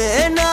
হবে না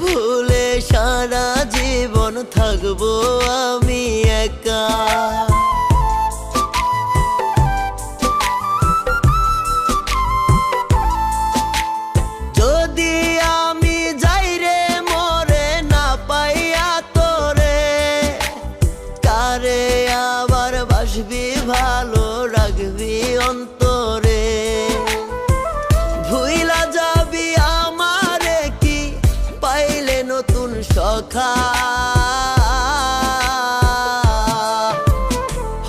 ভুলে সারা জীবন থাকব আমি একা। সখা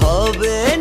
হবে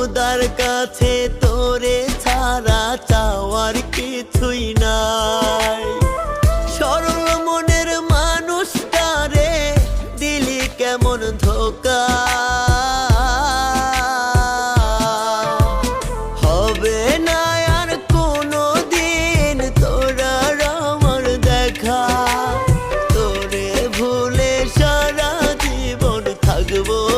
খোদার কাছে তোরে ছাড়া চাওয়ার কিছুই নাই। সরল মনের মানুষটারে দিলি কেমন ধোকা। হবে না আর কোনো দিন তোরা আমার দেখা। তোরে ভুলে সারা জীবন থাকব